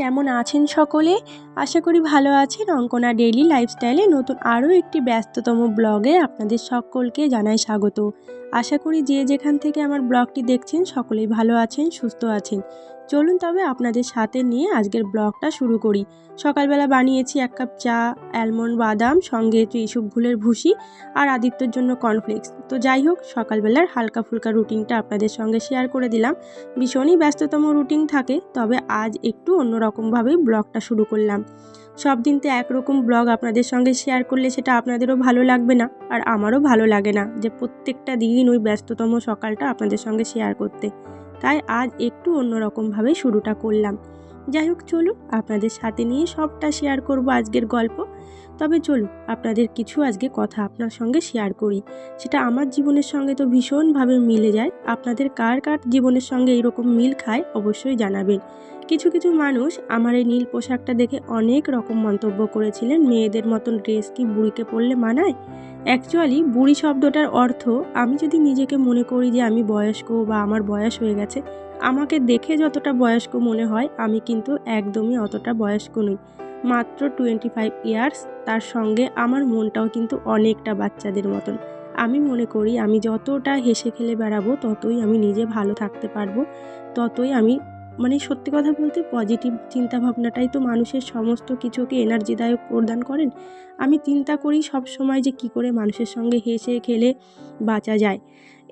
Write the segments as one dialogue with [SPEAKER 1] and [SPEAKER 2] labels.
[SPEAKER 1] কেমন আছেন সকলে? আশা করি ভালো আছেন অঙ্কনা ডেইলি লাইফস্টাইলে নতুন আরও একটি ব্যস্ততম ব্লগে আপনাদের সকলকে জানাই স্বাগত। আশা করি যে যেখান থেকে আমার ব্লগটি দেখছেন সকলেই ভালো আছেন, সুস্থ আছেন। চলুন তবে আপনাদের সাথে নিয়ে আজকের ব্লগটা শুরু করি। সকালবেলা বানিয়েছি এক কাপ চা, অ্যালমন্ড বাদাম, সঙ্গে এইসব ঘুলের ভুসি আর আদিত্যর জন্য কর্নফ্লেক্স। তো যাই হোক, সকালবেলার হালকা ফুলকা রুটিনটা আপনাদের সঙ্গে শেয়ার করে দিলাম। ভীষণই ব্যস্ততম রুটিন থাকে, তবে আজ একটু অন্যরকমভাবেই ব্লগটা শুরু করলাম। সব দিন তো একরকম ব্লগ আপনাদের সঙ্গে শেয়ার করলে সেটা আপনাদেরও ভালো লাগবে না, আর আমারও ভালো লাগে না যে প্রত্যেকটা দিন ওই ব্যস্ততম সকালটা আপনাদের সঙ্গে শেয়ার করতে। তাই আজ একটু অন্যরকমভাবে শুরুটা করলাম। যাই হোক, চলুন আপনাদের সাথে নিয়ে সবটা শেয়ার করব আজকের গল্প। তবে চলুন, আপনাদের কিছু আজকে কথা আপনার সঙ্গে শেয়ার করি। সেটা আমার জীবনের সঙ্গে তো ভীষণভাবে মিলে যায়। আপনাদের কার কার জীবনের সঙ্গে এইরকম মিল খায় অবশ্যই জানাবেন। কিছু কিছু মানুষ আমার এই নীল পোশাকটা দেখে অনেক রকম মন্তব্য করেছিলেন। মেয়েদের মতন ড্রেস কি বুড়িকে পরলে মানায়? অ্যাকচুয়ালি বুড়ি শব্দটার অর্থ, আমি যদি নিজেকে মনে করি যে আমি বয়স্ক বা আমার বয়স হয়ে গেছে আমাকে দেখে যতটা বয়স্ক মনে হয়, আমি কিন্তু একদমই অতটা বয়স্ক নই। মাত্র টোয়েন্টি ফাইভ ইয়ার্স তার সঙ্গে আমার মনটাও কিন্তু অনেকটা বাচ্চাদের মতন। আমি মনে করি, আমি যতটা হেসে খেলে বেড়াবো, ততই আমি নিজে ভালো থাকতে পারব, ততই আমি মানে সত্যি কথা বলতে পজিটিভ চিন্তা ভাবনাটাই তো মানুষের সমস্ত কিছুকে এনার্জিদায়ক প্রদান করেন। আমি চিন্তা করি সব সময় যে কি করে মানুষের সঙ্গে হেসে খেলে বাঁচা যায়।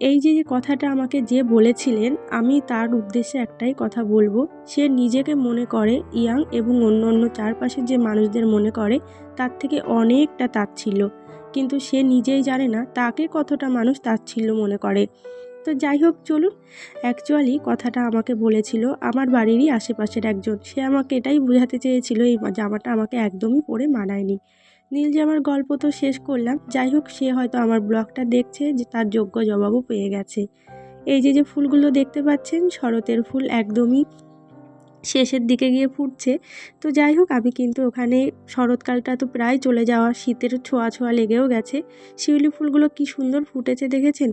[SPEAKER 1] এই যে কথাটা আমাকে যে বলেছিলেন, আমি তার উদ্দেশ্যে একটাই কথা বলব। সে নিজেকে মনে করে ইয়াং এবং অন্য অন্য চারপাশের যে মানুষদের মনে করে, তার থেকে অনেকটা তাচ্ছিল্য। কিন্তু সে নিজেই জানে না তাকে কতটা মানুষ তাচ্ছিল্য মনে করে। তো যাই হোক, চলুন। অ্যাকচুয়ালি কথাটা আমাকে বলেছিল আমার বাড়িরই আশেপাশের একজন। সে আমাকে এটাই বোঝাতে চেয়েছিল, এই জামাটা আমাকে একদমই পরে মানায়নি। নীল জামার গল্প তো শেষ করলাম, যাই হোক সে হয়তো আমার ব্লগটা দেখছে যে তার যোগ্য জবাবও পেয়ে গেছে। এই যে যে ফুলগুলো দেখতে পাচ্ছেন, শরতের ফুল একদমই শেষের দিকে গিয়ে ফুটছে। তো যাই হোক, আমি কিন্তু ওখানে শরৎকালটা তো প্রায় চলে যাওয়া, শীতের ছোঁয়া ছোঁয়া লেগেও গেছে। শিউলি ফুলগুলো কি সুন্দর ফুটেছে দেখেছেন?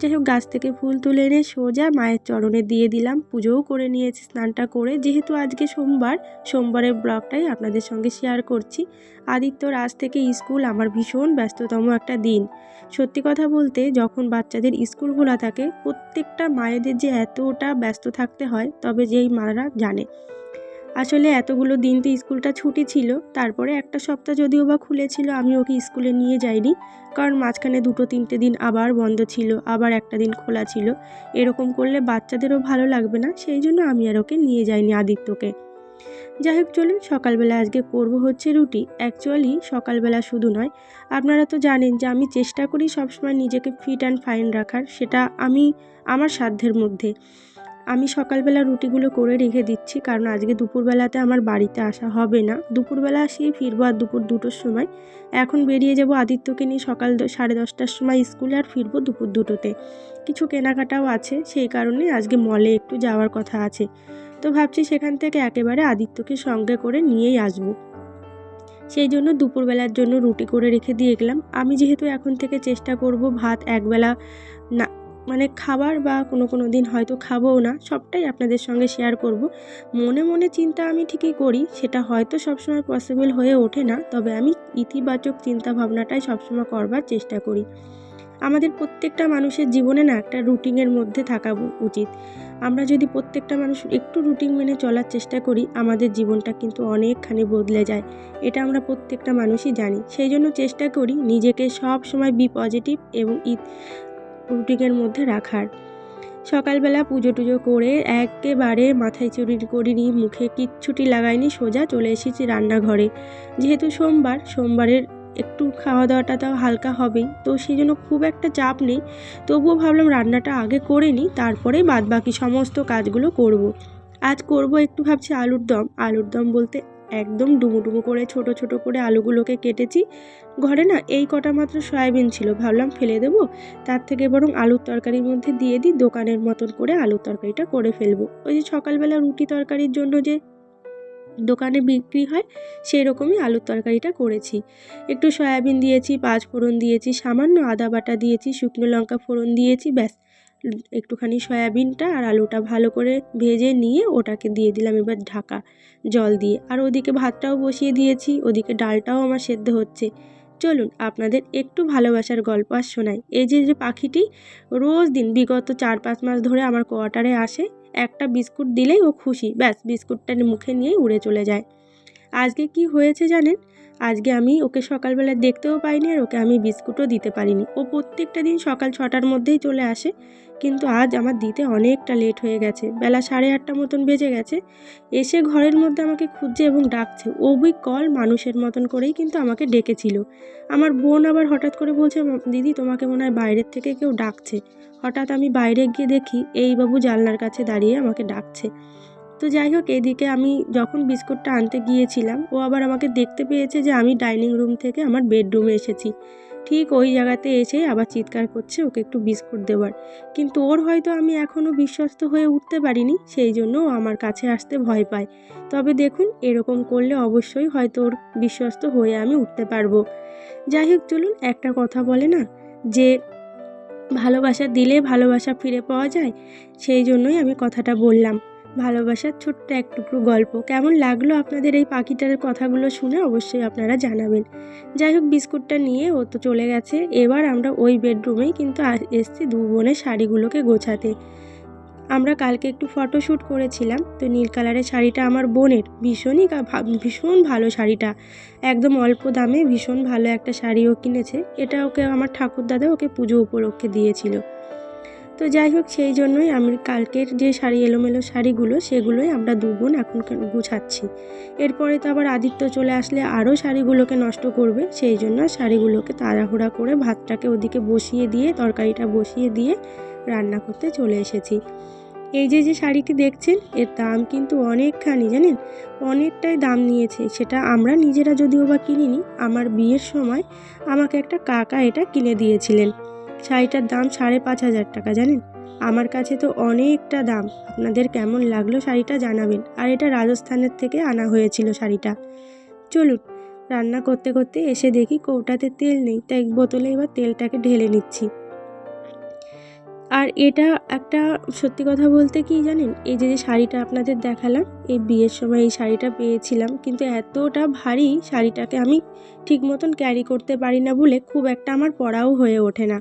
[SPEAKER 1] যাই হোক, গাছ থেকে ফুল তুলে এনে সোজা মায়ের চরণে দিয়ে দিলাম। পুজোও করে নিয়েছি, স্নানটা করে। যেহেতু আজকে সোমবার, সোমবারের ব্লগটাই আপনাদের সঙ্গে শেয়ার করছি। আদিত্যর আজ থেকে স্কুল আমার ভীষণ ব্যস্ততম একটা দিন। সত্যি কথা বলতে, যখন বাচ্চাদের স্কুল খোলা থাকে, প্রত্যেকটা মায়েদের যে এতটা ব্যস্ত থাকতে হয়, তবে যেই মারা জানে। আসলে এতগুলো দিন তো স্কুলটা ছুটি ছিল, তারপরে একটা সপ্তাহ যদিও বা খুলেছিল, আমি ওকে স্কুলে নিয়ে যাইনি, কারণ মাঝখানে দুটো তিনটে দিন আবার বন্ধ ছিল, আবার একটা দিন খোলা ছিল। এরকম করলে বাচ্চাদেরও ভালো লাগবে না, সেই জন্য আমি আর ওকে নিয়ে যাইনি আদিত্যকে। যাই হোক, চলুন, সকালবেলা আজকে করব হচ্ছে রুটি। অ্যাকচুয়ালি সকালবেলা শুধু নয়, আপনারা তো জানেন যে আমি চেষ্টা করি সবসময় নিজেকে ফিট অ্যান্ড ফাইন রাখার, সেটা আমি আমার সাধ্যের মধ্যে। আমি সকালবেলা রুটিগুলো করে রেখে দিচ্ছি, কারণ আজকে দুপুরবেলাতে আমার বাড়িতে আসা হবে না। দুপুরবেলা আসি ফিরবো আর দুপুর দুটোর সময়। এখন বেরিয়ে যাব আদিত্যকে নিয়ে সকাল সাড়ে দশটার সময় স্কুলে আর ফিরবো দুপুর দুটোতে। কিছু কেনাকাটাও আছে, সেই কারণে আজকে মলে একটু যাওয়ার কথা আছে। তো ভাবছি সেখান থেকে একেবারে আদিত্যকে সঙ্গে করে নিয়েই আসব। সেই জন্য দুপুরবেলার জন্য রুটি করে রেখে দিয়ে গেলাম। আমি যেহেতু এখন থেকে চেষ্টা করব ভাত একবেলা না মানে খাবার বা কোনো কোনো দিন হয়তো খাবোও না, সবটাই আপনাদের সঙ্গে শেয়ার করব। মনে মনে চিন্তা আমি ঠিকই করি, সেটা হয়তো সবসময় পসিবল হয়ে ওঠে না, তবে আমি ইতিবাচক চিন্তা ভাবনাটাই সবসময় করবার চেষ্টা করি। আমাদের প্রত্যেকটা মানুষের জীবনে না একটা রুটিনের মধ্যে থাকা উচিত। আমরা যদি প্রত্যেকটা মানুষ একটু রুটিন মেনে চলার চেষ্টা করি, আমাদের জীবনটা কিন্তু অনেকখানি বদলে যায়। এটা আমরা প্রত্যেকটা মানুষই জানি। সেই জন্য চেষ্টা করি নিজেকে সব সময় বি পজিটিভ এবং রুটিনের মধ্যে রাখার। সকালবেলা পুজো টুজো করে একেবারে মাথায় চুরি করিনি, মুখে কিচ্ছুটি লাগাইনি, সোজা চলে এসেছি রান্নাঘরে। যেহেতু সোমবার, সোমবারের একটু খাওয়া দাওয়াটা তাও হালকা হবেই, তো সেই জন্য খুব একটা চাপ নেই। তবুও ভাবলাম রান্নাটা আগে করে নিই, তারপরে বাদ বাকি সমস্ত কাজগুলো করব। আজ করব একটু ভাবছি আলুর দম। আলুর দম বলতে একদম ডুমো ডুমো করে ছোট ছোট করে আলুগুলোকে কেটেছি। ঘরে না এই কটা মাত্র সয়াবিন ছিল। ভাবলাম ফেলে দেবো। তার থেকে বরং আলুর তরকারির মধ্যে দিয়ে দিই, দোকানের মতন করে আলুর তরকারিটা করে ফেলব। ওই যে সকালবেলা রুটি তরকারির জন্য যে দোকানে বিক্রি হয় সেই রকমই আলুর তরকারিটা করেছি। একটু সয়াবিন দিয়েছি পাঁচ ফোড়ন দিয়েছি, সামান্য আদা বাটা দিয়েছি, শুকনো লঙ্কা ফোড়ন দিয়েছি, ব্যাস। একটুখানি সয়াবিনটা আর আলুটা ভালো করে ভেজে নিয়ে ওটাকে দিয়ে দিলাম এবার ঢাকা জল দিয়ে। আর ওদিকে ভাতটাও বসিয়ে দিয়েছি, ওদিকে ডালটাও আমার সেদ্ধ হচ্ছে। চলুন আপনাদের একটু ভালোবাসার গল্প আর শোনাই। এই যে যে পাখিটি রোজ দিন বিগত চার পাঁচ মাস ধরে আমার কোয়ার্টারে আসে, একটা বিস্কুট দিলেই ও খুশি। ব্যাস, বিস্কুটটা মুখে নিয়েই উড়ে চলে যায়। আজকে কি হয়েছে জানেন? আজকে আমি ওকে সকালবেলা দেখতেও পাইনি আর ওকে আমি বিস্কুটও দিতে পারিনি। ও প্রত্যেকটা দিন সকাল ছটার মধ্যেই চলে আসে, কিন্তু আজ আমার দিতে অনেকটা লেট হয়ে গেছে। বেলা সাড়ে আটটা মতন বেজে গেছে। এসে ঘরের মধ্যে আমাকে খুঁজছে এবং ডাকছে। ওই কল মানুষের মতন করেই কিন্তু আমাকে ডেকেছিল। আমার বোন আবার হঠাৎ করে বলছে দিদি, তোমাকে মনে হয় বাইরের থেকে কেউ ডাকছে। হঠাৎ আমি বাইরে গিয়ে দেখি, এই বাবু জানলার কাছে দাঁড়িয়ে আমাকে ডাকছে। তো যাই হোক, এদিকে আমি যখন বিস্কুটটা আনতে গিয়েছিলাম, ও আবার আমাকে দেখতে পেয়েছে যে আমি ডাইনিং রুম থেকে আমার বেডরুমে এসেছি। ঠিক ওই জায়গাতে এসে আবার চিৎকার করছে ওকে একটু বিস্কুট দেওয়ার। কিন্তু ওর হয়তো আমি এখনও বিশ্বস্ত হয়ে উঠতে পারিনি, সেই জন্য ও আমার কাছে আসতে ভয় পায়। তবে দেখুন, এরকম করলে অবশ্যই হয়তো ওর বিশ্বস্ত হয়ে আমি উঠতে পারব। যাই হোক, চলুন একটা কথা বলে না, যে ভালোবাসা দিলে ভালোবাসা ফিরে পাওয়া যায়, সেই জন্যই আমি কথাটা বললাম। ভালোবাসার ছোট্ট এক টুকরো গল্প। কেমন লাগল আপনাদের এই পাখিটার কথাগুলো শুনে অবশ্যই আপনারা জানাবেন। যাই হোক, বিস্কুটটা নিয়ে ও তো চলে গেছে। এবার আমরা ওই বেডরুমেই কিন্তু এসছি দু বোনের শাড়িগুলোকে গোছাতে। আমরা কালকে একটু ফটোশ্যুট করেছিলাম। তো নীল কালারের শাড়িটা আমার বোনের। ভীষণই ভীষণ ভালো শাড়িটা। একদম অল্প দামে ভীষণ ভালো একটা শাড়িও কিনেছে। এটা ওকে, আমার ঠাকুর দাদা ওকে পুজো উপলক্ষে দিয়েছিল। তো যাই হোক, সেই জন্যই আমি কালকের যে শাড়ি, এলোমেলো শাড়িগুলো, সেগুলোই আমরা দু বোন এখন গুছাচ্ছি। এরপরে তো আবার আদিত্য চলে আসলে আরও শাড়িগুলোকে নষ্ট করবে, সেই জন্য শাড়িগুলোকে তাড়াহুড়া করে ভাতটাকে ওদিকে বসিয়ে দিয়ে, তরকারিটা বসিয়ে দিয়ে রান্না করতে চলে এসেছি। এই যে যে শাড়িটি দেখছেন, এর দাম কিন্তু অনেকখানি, জানেন? অনেকটাই দাম নিয়েছে, সেটা আমরা নিজেরা যদিও বা কিনিনি, আমার বিয়ের সময় আমাকে একটা কাকা এটা কিনে দিয়েছিলেন। শাড়িটার দাম সাড়ে পাঁচ হাজার টাকা, জানেন? আমার কাছে তো অনেকটা দাম। আপনাদের কেমন লাগল শাড়িটা জানাবেন। আর এটা রাজস্থানের থেকে আনা হয়েছিল শাড়িটা। চলুন, রান্না করতে করতে এসে দেখি কৌটাতে তেল নেই, তাই বোতলে এবার তেলটাকে ঢেলে নিচ্ছি। আর এটা একটা সত্যি কথা বলতে কি জানেন? এই যে শাড়িটা আপনাদের দেখালাম, এই বিয়ের সময় এই শাড়িটা পেয়েছিলাম, কিন্তু এতটা ভারী শাড়িটাকে আমি ঠিক মতন ক্যারি করতে পারি না বলে খুব একটা আমার পরাও হয়ে ওঠে না।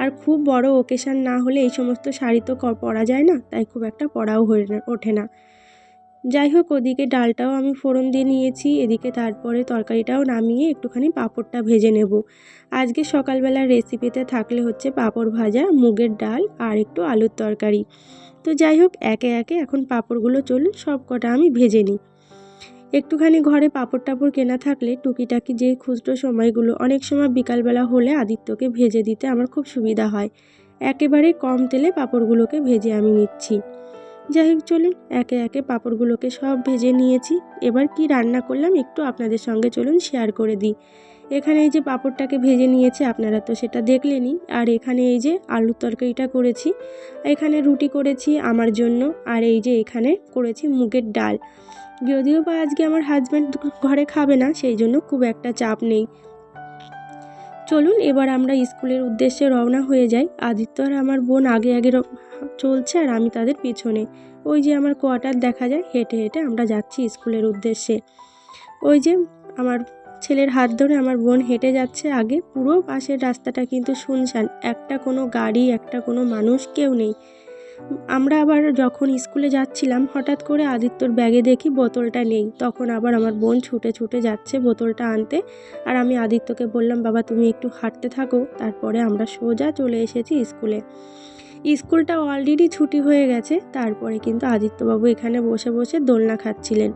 [SPEAKER 1] আর খুব বড় ওকেশান না হলে এই সমস্ত শাড়ি তো পরা যায় না, তাই খুব একটা পরাও হয়ে ওঠে না। যাই হোক, ওদিকে ডালটাও আমি ফোড়ন দিয়ে নিয়েছি, এদিকে তারপরে তরকারিটাও নামিয়ে একটুখানি পাঁপড়টা ভেজে নেব। আজকে সকালবেলার রেসিপিতে থাকলে হচ্ছে পাঁপড় ভাজা, মুগের ডাল আর একটু আলুর তরকারি। তো যাই হোক, একে একে এখন পাঁপড়গুলো চলুন সব কটা আমি ভেজে নিই। একটুখানি ঘরে পাঁপড় টাপড় কেনা থাকলে টুকিটাকি যে খুচরো সময়গুলো অনেক সময় বিকালবেলা হলে আদিত্যকে ভেজে দিতে আমার খুব সুবিধা হয়। একেবারে কম তেলে পাঁপড়গুলোকে ভেজে আমি নিচ্ছি। যাই হোক, চলুন, একে একে পাঁপড়গুলোকে সব ভেজে নিয়েছি। এবার কি রান্না করলাম একটু আপনাদের সঙ্গে চলুন শেয়ার করে দিই। এখানে এই যে পাঁপড়টাকে ভেজে নিয়েছে, আপনারা তো সেটা দেখলেনই। আর এখানে এই যে আলুর তরকারিটা করেছি, এখানে রুটি করেছি আমার জন্য। আর এই যে এখানে করেছি মুগের ডাল। যদিও বা আজকে আমার হাজব্যান্ড ঘরে খাবে না, সেই জন্য খুব একটা চাপ নেই। চলুন, এবার আমরা স্কুলের উদ্দেশ্যে রওনা হয়ে যাই। আদিত্য আর আমার বোন আগে আগে চলছে আর আমি তাদের পিছনে। ওই যে আমার কোয়ার্টার দেখা যায়, হেঁটে হেঁটে আমরা যাচ্ছি স্কুলের উদ্দেশ্যে। ওই যে আমার ছেলের হাত ধরে আমার বোন হেঁটে যাচ্ছে আগে। পুরো পাশের রাস্তাটা কিন্তু শুনশান, একটা কোনো গাড়ি, একটা কোনো মানুষ কেউ নেই। আমরা আবার যখন স্কুলে যাচ্ছিলাম, হঠাৎ করে আদিত্যর ব্যাগে দেখি বোতলটা নেই। তখন আবার আমার বোন ছুটে ছুটে যাচ্ছে বোতলটা আনতে। আর আমি আদিত্যকে বললাম, বাবা, তুমি একটু হাঁটতে থাকো। তারপরে আমরা সোজা চলে এসেছি স্কুলে। স্কুলটা অলরেডি ছুটি হয়ে গেছে। তারপরে কিন্তু আদিত্যবাবু এখানে বসে বসে দোলনা খাচ্ছিলেন।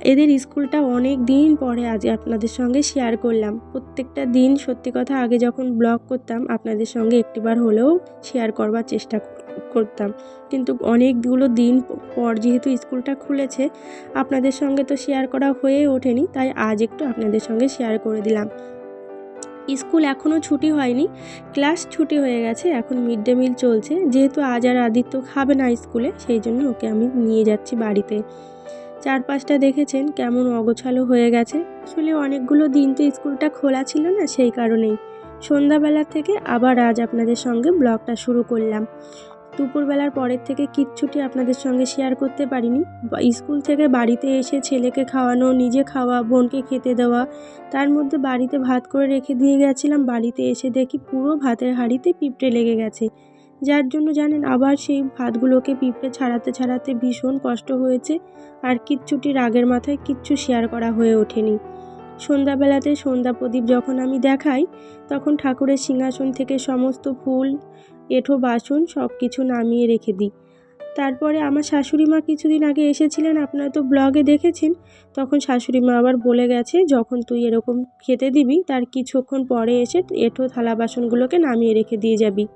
[SPEAKER 1] এদের স্কুলটা অনেক দিন পরে আজ আপনাদের সঙ্গে শেয়ার করলাম। প্রত্যেকটা দিন সত্যি কথা আগে যখন ব্লগ করতাম, আপনাদের সঙ্গে একটিবার হলেও শেয়ার করবার চেষ্টা করতাম। কিন্তু অনেকগুলো দিন পর যেহেতু স্কুলটা খুলেছে, আপনাদের সঙ্গে তো শেয়ার করা হয়ে ওঠেনি, তাই আজ একটু আপনাদের সঙ্গে শেয়ার করে দিলাম। স্কুল এখনও ছুটি হয়নি ক্লাস ছুটি হয়ে গেছে, এখন মিড ডে মিল চলছে। যেহেতু আজ আর আদিত্য খাবে না স্কুলে, সেই জন্য ওকে আমি নিয়ে যাচ্ছি বাড়িতে। চারপাশটা দেখেছেন কেমন অগোছালো হয়ে গেছে। আসলে অনেকগুলো দিন তো স্কুলটা খোলা ছিল না, সেই কারণেই। সন্ধ্যাবেলা থেকে আবার আজ আপনাদের সঙ্গে ব্লগটা শুরু করলাম। দুপুরবেলার পরের থেকে কিচ্ছুটি আপনাদের সঙ্গে শেয়ার করতে পারিনি। স্কুল থেকে বাড়িতে এসে ছেলেকে খাওয়ানো, নিজে খাওয়া, বোনকে খেতে দেওয়া, তার মধ্যে বাড়িতে ভাত করে রেখে দিয়ে গেছিলাম। বাড়িতে এসে দেখি পুরো ভাতের হাঁড়িতে পিঁপড়ে লেগে গেছে। যার জন্য জানেন আবার সেই ভাতগুলোকে পিঁপড়ে ছাড়াতে ছাড়াতে ভীষণ কষ্ট হয়েছে আর কিচ্ছুটি রাগের মাথায় কিচ্ছু শেয়ার করা হয়ে ওঠেনি। সন্ধ্যাবেলাতে সন্ধ্যা প্রদীপ যখন আমি দেখাই, তখন ঠাকুরের সিংহাসন থেকে সমস্ত ফুল এঁঠো বাসন সব কিছু নামিয়ে রেখে দিই। তারপরে আমার শাশুড়ি মা কিছুদিন আগে এসেছিলেন, আপনারা তো ব্লগে দেখেছেন। তখন শাশুড়ি মা আবার বলে গেছে, যখন তুই এরকম খেতে দিবি, তার কিছুক্ষণ পরে এসে এঁঠো থালা বাসনগুলোকে নামিয়ে রেখে দিয়ে যাবি।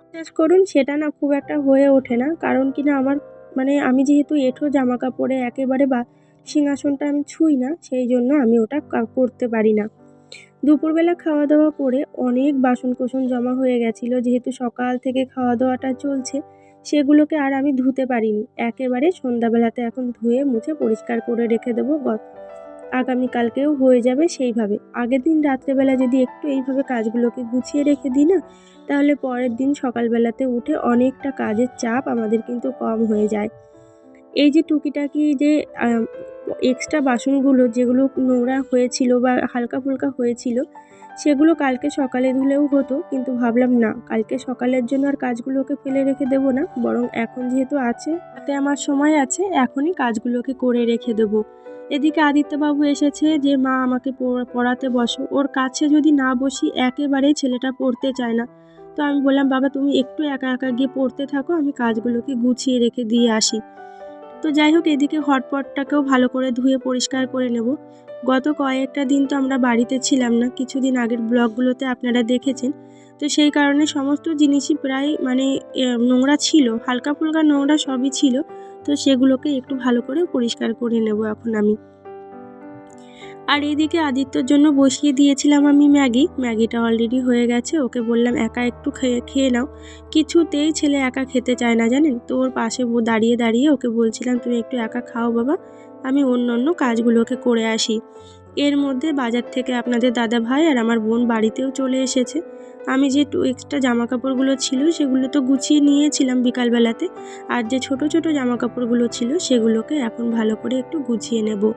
[SPEAKER 1] বিশ্বাস করুন, সেটা না খুব একটা হয়ে ওঠে না। কারণ কি না, আমার মানে আমি যেহেতু এঁঠো জামা কাপড়ে একেবারে বা সিংহাসনটা আমি ছুঁই না, সেই জন্য আমি ওটা করতে পারি না। দুপুরবেলা খাওয়া দাওয়া করে অনেক বাসন কোসন জমা হয়ে গেছিল। যেহেতু সকাল থেকে খাওয়া দাওয়াটা চলছে, সেগুলোকে আর আমি ধুতে পারিনি। একেবারে সন্ধ্যাবেলাতে এখন ধুয়ে মুছে পরিষ্কার করে রেখে দেবো গ- আগামীকালকেও হয়ে যাবে সেইভাবে। আগের দিন রাত্রেবেলা যদি একটু এইভাবে কাজগুলোকে গুছিয়ে রেখে দিই না, তাহলে পরের দিন সকালবেলাতে উঠে অনেকটা কাজের চাপ আমাদের কিন্তু কম হয়ে যায়। এই যে টুকিটাকি যে এক্সট্রা বাসনগুলো যেগুলো নোংরা হয়েছিল বা হালকা ফুলকা হয়েছিল, সেগুলো কালকে সকালে ধুলেও হতো, কিন্তু ভাবলাম না, কালকে সকালের জন্য আর কাজগুলোকে ফেলে রেখে দেবো না, বরং এখন যেহেতু আছে তাতে আমার সময় আছে, এখনই কাজগুলোকে করে রেখে দেবো। এদিকে আদিত্যবাবু এসেছে যে, মা, আমাকে পড়- পড়াতে বসো। ওর কাছে যদি না বসি, একেবারেই ছেলেটা পড়তে চায় না। তো আমি বললাম, বাবা, তুমি একটু একা একা গিয়ে পড়তে থাকো, আমি কাজগুলোকে গুছিয়ে রেখে দিয়ে আসি। তো যাই হোক, এদিকে হটপটটাকেও ভালো করে ধুয়ে পরিষ্কার করে নেব। গত কয়েকটা দিন তো আমরা বাড়িতে ছিলাম না, কিছুদিন আগের ব্লগগুলোতে আপনারা দেখেছেন। তো সেই কারণে সমস্ত জিনিসই প্রায় মানে নোংরা ছিল, হালকা ফুলকা নোংরা সবই ছিল। তো সেগুলোকে একটু ভালো করে পরিষ্কার করে নেব এখন আমি। আর এদিকে আদিত্যর জন্য বসিয়ে দিয়েছিলাম আমি ম্যাগি। ম্যাগিটা অলরেডি হয়ে গেছে, ওকে বললাম, একা একটু খেয়ে খেয়ে নাও। কিছুতেই ছেলে একা খেতে চায় না, জানেন? তো ওর পাশে দাঁড়িয়ে দাঁড়িয়ে ওকে বলছিলাম, তুমি একটু একা খাও বাবা, আমি অন্য অন্য কাজগুলোকে করে আসি। এর মধ্যে বাজার থেকে আপনাদের দাদা ভাই আর আমার বোন বাড়িতেও চলে এসেছে। আমি যে এক্সট্রা জামা কাপড়গুলো ছিল, সেগুলো তো গুছিয়ে নিয়েছিলাম বিকালবেলাতে। আর যে ছোট ছোট জামা কাপড়গুলো ছিল, সেগুলোকে এখন ভালো করে একটু গুছিয়ে নেব।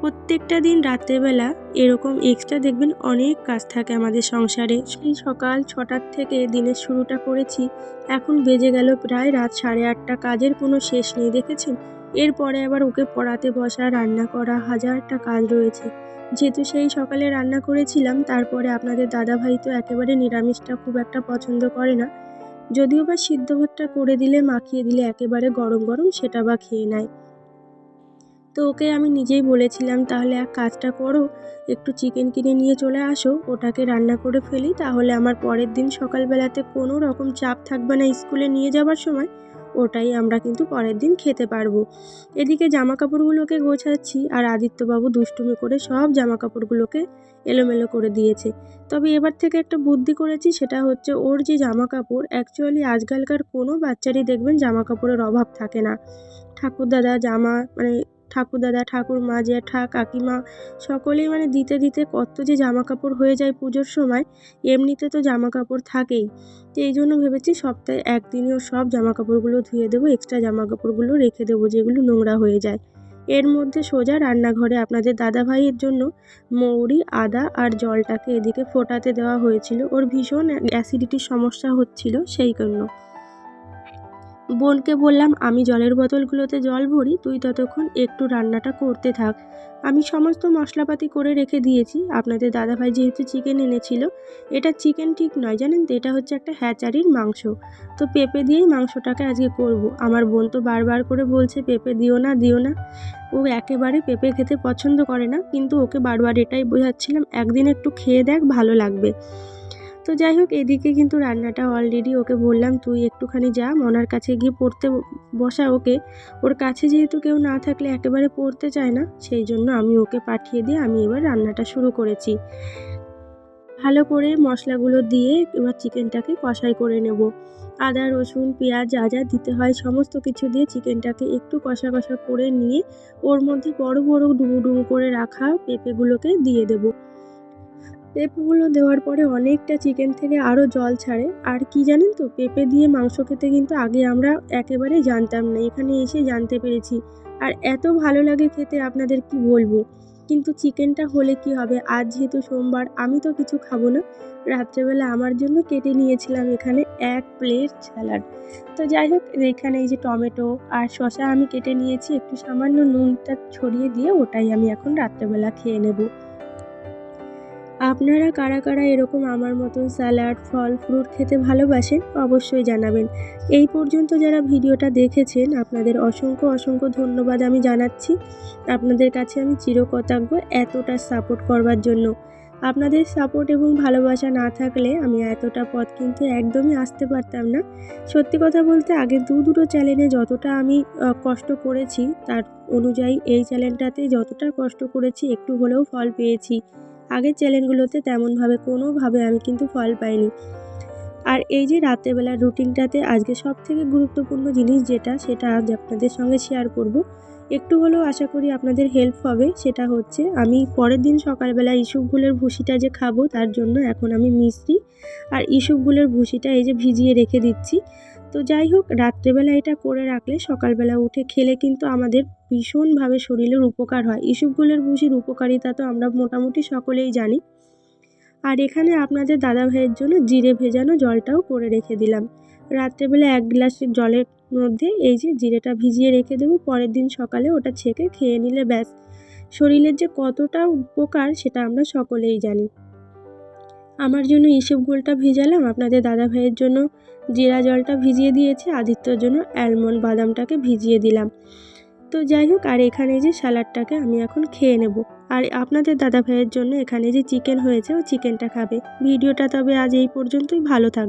[SPEAKER 1] প্রত্যেকটা দিন রাত্রেবেলা এরকম এক্সট্রা দেখবেন অনেক কাজ থাকে আমাদের সংসারে। সেই সকাল ছটার থেকে দিনের শুরুটা করেছি, এখন বেজে গেল প্রায় রাত সাড়ে আটটা, কাজের কোনো শেষ নেই, দেখেছেন? এরপরে আবার ওকে পড়াতে বসা, রান্না করা, হাজারটা কাজ রয়েছে। যেহেতু সেই সকালে রান্না করেছিলাম, তারপরে আপনাদের দাদাভাই তো একেবারে নিরামিষটা খুব একটা পছন্দ করে না। যদিও বা সিদ্ধ ভাতটা করে দিলে, মাখিয়ে দিলে একেবারে গরম গরম, সেটা বা খেয়ে নেয়। তো ওকে আমি নিজেই বলেছিলাম, তাহলে এক কাজটা করো, একটু চিকেন কিনে নিয়ে চলে আসো, ওটাকে রান্না করে ফেলি, তাহলে আমার পরের দিন সকালবেলাতে কোনো রকম চাপ থাকবে না স্কুলে নিয়ে যাবার সময়, ওটাই আমরা কিন্তু পরের দিন খেতে পারব। এদিকে জামা কাপড়গুলোকে গোছাচ্ছি, আর আদিত্যবাবু দুষ্টুমি করে সব জামা কাপড়গুলোকে এলোমেলো করে দিয়েছে। তবে এবার থেকে একটা বুদ্ধি করেছি, সেটা হচ্ছে ওর যে জামা কাপড় অ্যাকচুয়ালি আজকালকার কোনো বাচ্চারই দেখবেন জামা কাপড়ের অভাব থাকে না। ঠাকুরদাদা জামা মানে ঠাকুরদাদা ঠাকুরমা জ্যাঠা, কাকিমা সকলেই মানে দিতে দিতে কত যে জামা কাপড় হয়ে যায় পুজোর সময়, এমনিতে তো জামা কাপড় থাকেই। তো এই জন্য ভেবেছি সপ্তাহে একদিনেও সব জামা কাপড়গুলো ধুয়ে দেবো এক্সট্রা জামা কাপড়গুলো রেখে দেবো যেগুলো নোংরা হয়ে যায়। এর মধ্যে সোজা রান্নাঘরে আপনাদের দাদা ভাইয়ের জন্য মৌরি, আদা আর জলটাকে এদিকে ফোটাতে দেওয়া হয়েছিল। ওর ভীষণ অ্যাসিডিটির সমস্যা হচ্ছিল সেই জন্য। বোনকে বললাম, আমি জলের বোতলগুলোতে জল ভরি, তুই ততক্ষণ একটু রান্নাটা করতে থাক। আমি সমস্ত মশলাপাতি করে রেখে দিয়েছি। আপনাদের দাদাভাই যেহেতু চিকেন এনেছিল, এটা চিকেন ঠিক নয়, জানেন তো? এটা হচ্ছে একটা হ্যাচারির মাংস। তো পেঁপে দিয়েই মাংসটাকে আজকে করব। আমার বোন তো বারবার করে বলছে, পেঁপে দিও না দিও না। ও একেবারে পেঁপে খেতে পছন্দ করে না, কিন্তু ওকে বারবার এটাই বোঝাচ্ছিলাম, একদিন একটু খেয়ে দেখ, ভালো লাগবে। তো যাই হোক, এদিকে কিন্তু রান্নাটা অলরেডি ওকে বললাম, তুই একটুখানি যা, মনার কাছে গিয়ে পড়তে বসা ওকে। ওর কাছে যেহেতু কেউ না থাকলে একেবারে পড়তে চায় না, সেই জন্য আমি ওকে পাঠিয়ে দিয়ে আমি এবার রান্নাটা শুরু করেছি। ভালো করে মশলাগুলো দিয়ে এবার চিকেনটাকে কষাই করে নেব। আদা, রসুন, পেঁয়াজ যা যা দিতে হয়, সমস্ত কিছু দিয়ে চিকেনটাকে একটু কষা কষা করে নিয়ে ওর মধ্যে বড় বড় ডুমু ডুমু করে রাখা পেঁপেগুলোকে দিয়ে দেব। পেঁপেগুলো দেওয়ার পরে অনেকটা চিকেন থেকে আরও জল ছাড়ে। আর কি জানেন তো, পেঁপে দিয়ে মাংস খেতে কিন্তু আগে আমরা একেবারেই জানতাম না। এখানে এসে জানতে পেরেছি। আর এত ভালো লাগে খেতে, আপনাদের কি বলব? কিন্তু চিকেনটা হলে কি হবে? আজ যেহেতু সোমবার, আমি তো কিছু খাব না। রাত্রেবেলা আমার জন্য কেটে নিয়েছিলাম এখানে এক প্লেট স্যালাড তো যাই হোক, এখানে এই যে টমেটো আর শশা আমি কেটে নিয়েছি। একটু সামান্য নুনটা ছড়িয়ে দিয়ে ওটাই আমি এখন রাত্রেবেলা খেয়ে নেব। আপনারা কারা কারা এরকম আমার মতন স্যালাড, ফল, ফ্রুট খেতে ভালোবাসেন অবশ্যই জানাবেন। এই পর্যন্ত যারা ভিডিওটা দেখেছেন, আপনাদের অসংখ্য অসংখ্য ধন্যবাদ আমি জানাচ্ছি। আপনাদের কাছে আমি চিরকৃতজ্ঞ এতটা সাপোর্ট করবার জন্য। আপনাদের সাপোর্ট এবং ভালোবাসা না থাকলে আমি এতটা পথ কিন্তু একদমই আসতে পারতাম না। সত্যি কথা বলতে আগে দু দুটো চ্যানেলে যতটা আমি কষ্ট করেছি, তার অনুযায়ী এই চ্যানেলটাতে যতটা কষ্ট করেছি, একটু হলেও ফল পেয়েছি। আগের চ্যানেলগুলোতে তেমনভাবে, কোনোভাবে আমি কিন্তু ফল পাইনি। আর এই যে রাত্রেবেলার রুটিনটাতে আজকে সব থেকে গুরুত্বপূর্ণ জিনিস যেটা, সেটা আজ আপনাদের সঙ্গে শেয়ার করব। একটু হলেও আশা করি আপনাদের হেল্প হবে, সেটা হচ্ছে আমি পরের দিন সকালবেলা ইসুপগুলের ভুসিটা যে খাব, তার জন্য এখন আমি মিষ্টি আর ইসুপগুলের ভুসিটা এই যে ভিজিয়ে রেখে দিচ্ছি। তো যাই হোক, রাত্রেবেলা এটা করে রাখলে সকালবেলা উঠে খেলে কিন্তু আমাদের ভীষণভাবে শরীরের উপকার হয়। ইসুপগুলের ভুসির উপকারিতা তো আমরা মোটামুটি সকলেই জানি। আর এখানে আপনাদের দাদা ভাইয়ের জন্য জিরে ভেজানো জলটাও করে রেখে দিলাম। রাত্রেবেলা এক গ্লাস জলের মধ্যে এই যে জিরেটা ভিজিয়ে রেখে দেবো, পরের দিন সকালে ওটা ছেঁকে খেয়ে নিলে ব্যাস। শরীরের যে কতটা উপকার সেটা আমরা সকলেই জানি। আমার জন্য ইসবগুলটা ভিজালাম। আপনাদের দাদা ভাইয়ের জন্য জিরা জলটা ভিজিয়ে দিয়েছি, আদিত্যর জন্য অ্যালমন্ড বাদামটাকে ভিজিয়ে দিলাম। তো যাই হোক, আর এখানে যে স্যালাডটাকে আমি এখন খেয়ে নেব। আর আপনাদের দাদা ভাইয়ের জন্য এখানে যে চিকেন হয়েছে, ও চিকেনটা খাবে। ভিডিওটা তবে আজ এই পর্যন্তই, ভালো থাকবে